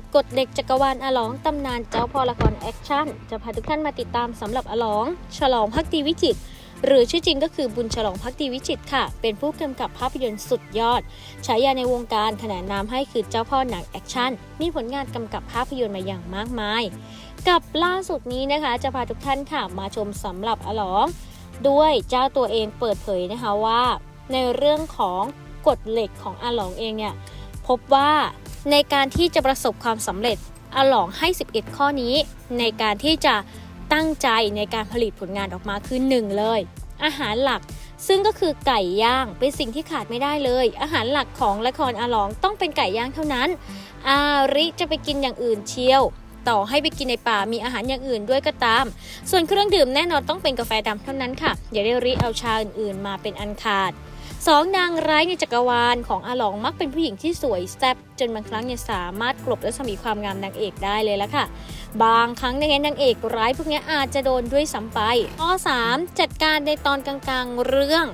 ดกฎเหล็กจักรวาลอาหลองตำนานเจ้าพ่อละครแอคชั่น จะพาทุกท่านมาติดตามสำหรับอาหลอง ฉลองพักดีวิจิตหรือชื่อจริงก็คือบุญฉลองพักดีวิจิตค่ะ เป็นผู้กำกับภาพยนตร์สุดยอด ฉายาในวงการขนานนามให้คือเจ้าพ่อหนังแอคชั่น มีผลงานกำกับภาพยนตร์มาอย่างมากมาย กับล่าสุดนี้นะคะ จะพาทุกท่านค่ะมาชมสำหรับอาหลอง ด้วยเจ้าตัวเองเปิดเผยนะคะว่า ในเรื่องของกฎเหล็กของอาหลองเองเนี่ยพบว่า ในการที่จะประสบความสำเร็จอหลองให้ 11 ข้อนี้ ในการที่จะตั้งใจในการผลิตผลงานออกมาคือหนึ่งเลย อาหารหลักซึ่งก็คือไก่ย่างเป็นสิ่งที่ขาดไม่ได้เลย อาหารหลักของละครอาลองต้องเป็นไก่ย่างเท่านั้น อาริจะไปกินอย่างอื่นเชียว ต่อให้ไปกินในป่ามีอาหารอย่างอื่นด้วยก็ตาม ส่วนเครื่องดื่มแน่นอนต้องเป็นกาแฟดำเท่านั้นค่ะ อย่าได้ริเอาชาอื่นๆ มาเป็นอันขาด สองนางร้ายในจักรวาลของอาหลองมักเป็นผู้หญิงที่สวยแซ่บจนบางครั้งเนี่ยสามารถกลบและสมีความงามนางเอกได้เลยละค่ะ บางครั้งในนางเอกร้ายพวกนี้อาจจะโดนด้วยซ้ำไปข้อ3จัดการในตอนกลางๆเรื่อง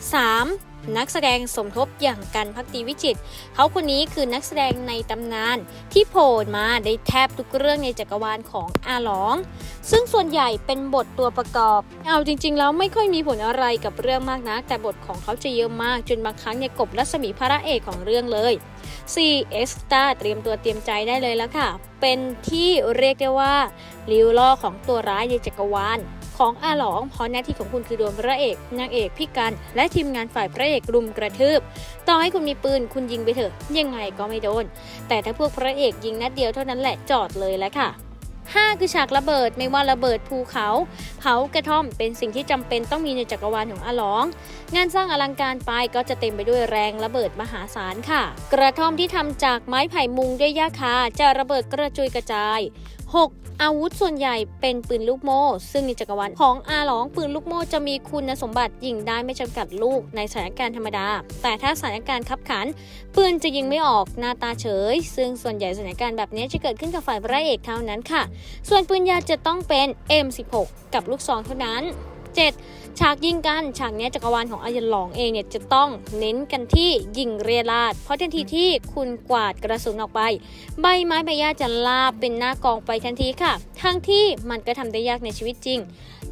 3. นักแสดงสมทบอย่างกันพักดีวิจิต เขาคนนี้คือนักแสดงในตำนานที่โผล่มาได้แทบทุกเรื่องในจักรวาลของอาหลอง ซึ่งส่วนใหญ่เป็นบทตัวประกอบ เอาจริงๆ แล้วไม่ค่อยมีผลอะไรกับเรื่องมากนะแต่บทของเขาจะเยอะมาก จนบางครั้งเนี่ยกบรัศมีพระเอกของเรื่องเลย 4. เอ็กซ์ตาเตรียมตัวเตรียมใจได้เลยแล้วค่ะ เป็นที่เรียกได้ว่าลิวล่อของตัวร้ายในจักรวาล ของอาหลองเพราะหน้าที่ของคุณคือโดนพระเอกนางเอกพี่กันและทีมงานฝ่ายพระเอกรุมกระทืบ ต่อให้คุณมีปืนคุณยิงไปเถอะ ยังไงก็ไม่โดน แต่ถ้าพวกพระเอกยิงนัดเดียวเท่านั้นแหละจอดเลยแล้วค่ะ 5 คือฉากระเบิดไม่ว่าระเบิดภูเขาเผากระท่อมเป็นสิ่งที่จำเป็นต้องมีในจักรวาลของอาหลอง งานสร้างอลังการไปก็จะเต็มไปด้วยแรงระเบิดมหาศาลค่ะ กระท่อมที่ทำจากไม้ไผ่มุงด้วยหญ้าคาจะระเบิดกระจุยกระจาย 6. อาวุธส่วนใหญ่เป็นปืนลูกโม่ ซึ่งในจักรวาลของอาหลองปืนลูกโม่จะมีคุณสมบัติยิงได้ไม่จำกัดลูกในสถานการณ์ธรรมดา แต่ถ้าสถานการณ์ขับขัน ปืนจะยิงไม่ออกหน้าตาเฉย ซึ่งส่วนใหญ่สถานการณ์แบบนี้จะเกิดขึ้นกับฝ่ายพระเอกเท่านั้นค่ะ ส่วนปืนยาจะต้องเป็น M16 กับลูกซองเท่านั้น 7. ฉากยิงกัน ฉากนี้จักรวาลของอายันหลองเองเนี่ยจะต้องเน้นกันที่ยิงเรียราด เพราะทันทีที่คุณกวาดกระสุนออกไป ใบไม้ใบหญ้าจะลาบเป็นหน้ากองไปทันทีค่ะ ทั้งที่มันก็ทำได้ยากในชีวิตจริง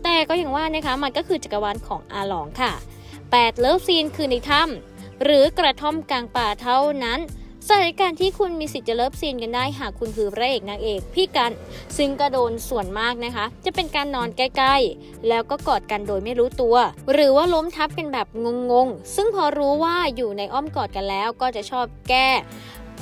แต่ก็อย่างว่านะคะมันก็คือจักรวาลของอาหลองค่ะ 8. เลิฟซีนคือในถ้ำหรือกระท่อมกลางป่าเท่านั้น สถานการณ์ที่คุณมีสิทธิ์จะเลิฟซีนกันได้หากคุณคือพระเอกนางเอกพี่กัน ซึ่งก็โดนส่วนมากนะคะ จะเป็นการนอนใกล้ๆ แล้วก็กอดกันโดยไม่รู้ตัว หรือว่าล้มทับกันแบบงงๆ ซึ่งพอรู้ว่าอยู่ในอ้อมกอดกันแล้วก็จะชอบแก้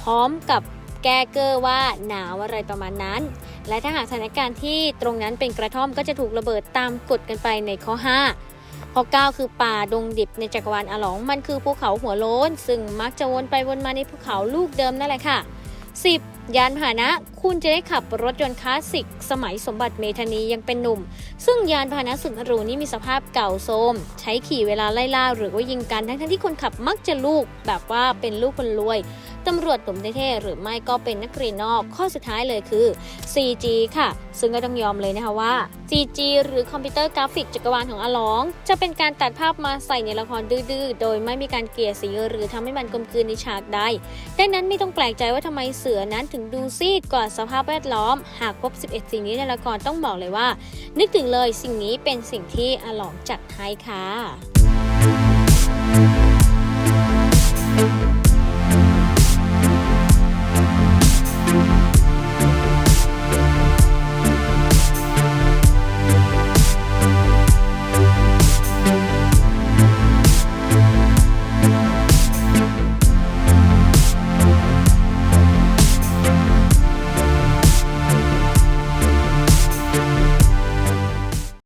พร้อมกับแก้เกอร์ว่าหนาวอะไรประมาณนั้น และถ้าหากสถานการณ์ที่ตรงนั้นเป็นกระท่อมก็จะถูกระเบิดตามกฎกันไปในข้อ 5 ข้อ9คือป่าดงดิบในจักรวาลอาหลอง มันคือภูเขาหัวโล้น ซึ่งมักจะวนไปวนมาในภูเขาลูกเดิมนั่นแหละค่ะ 10. ยานพาหนะ คุณจะได้ขับรถยนต์คลาสสิก สมัยสมบัติเมธานียังเป็นหนุ่ม ซึ่งยานพาหนะสุดหรูนี้มีสภาพเก่าโทรมใช้ขี่เวลาไล่ล่าหรือว่ายิงกันทั้งๆที่คนขับมักจะลูกแบบว่าเป็นลูกคนรวย ตำรวจหนุ่มเท่ๆหรือไม่ก็เป็นนักเรียนนอก ข้อสุดท้ายเลยคือ 4G ค่ะ ซึ่งก็ต้องยอมเลยนะคะว่า 4G หรือคอมพิวเตอร์กราฟิกจักรวาลของอาลอง จะเป็นการตัดภาพมาใส่ในละครดื้อๆ โดยไม่มีการเกลี่ยสีหรือทำให้มันกลมกลืนในฉากใด ดังนั้นไม่ต้องแปลกใจว่าทำไมเสือนั้นถึงดูซีดกว่าสภาพแวดล้อม หากพบ 11 สิ่งนี้ในละครต้องบอกเลยว่า นึกถึงเลยสิ่งนี้เป็นสิ่งที่อาลองจัดให้ค่ะ